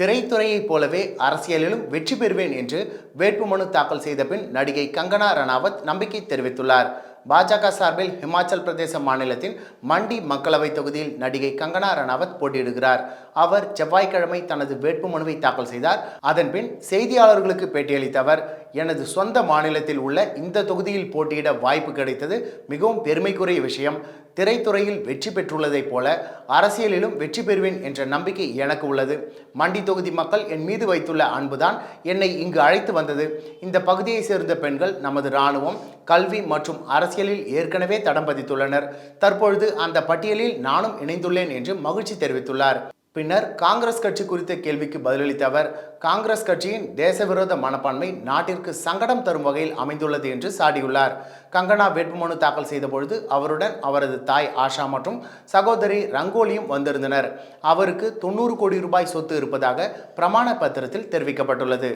திரைத்துறையைப் போலவே அரசியலிலும் வெற்றி பெறுவேன் என்று வேட்புமனு தாக்கல் செய்த பின் நடிகை கங்கனா ரணாவத் நம்பிக்கை தெரிவித்துள்ளார். பாஜக சார்பில் ஹிமாச்சல் பிரதேச மாநிலத்தின் மண்டி மக்களவைத் தொகுதியில் நடிகை கங்கனா ரணாவத் போட்டியிடுகிறார். அவர் செவ்வாய்க்கிழமை தனது வேட்புமனுவை தாக்கல் செய்தார். அதன்பின் செய்தியாளர்களுக்கு பேட்டியளித்த அவர் எனது சொந்த மாநிலத்தில் உள்ள இந்த தொகுதியில் போட்டியிட வாய்ப்பு கிடைத்தது மிகவும் பெருமைக்குரிய விஷயம். திரைத்துறையில் வெற்றி பெற்றுள்ளதைப் போல அரசியலிலும் வெற்றி பெறுவேன் என்ற நம்பிக்கை எனக்கு உள்ளது. மண்டி தொகுதி மக்கள் என் மீது வைத்துள்ள அன்புதான் என்னை இங்கு அழைத்து வந்தது. இந்த பகுதியை சேர்ந்த பெண்கள் நமது இராணுவம் கல்வி மற்றும் அரசியலில் ஏற்கனவே தடம் பதித்துள்ளனர். தற்பொழுது அந்த பட்டியலில் நானும் இணைந்துள்ளேன் என்று மகிழ்ச்சி தெரிவித்துள்ளார். பின்னர் காங்கிரஸ் கட்சி குறித்த கேள்விக்கு பதிலளித்த அவர் காங்கிரஸ் கட்சியின் தேசவிரோத மனப்பான்மை நாட்டிற்கு சங்கடம் தரும் வகையில் அமைந்துள்ளது என்று சாடியுள்ளார். கங்கனா வேட்புமனு தாக்கல் செய்தபொழுது அவருடன் அவரது தாய் ஆஷா மற்றும் சகோதரி ரங்கோலியும் வந்திருந்தனர். அவருக்கு தொண்ணூறு கோடி ரூபாய் சொத்து இருப்பதாக பிரமாண பத்திரத்தில் தெரிவிக்கப்பட்டுள்ளது.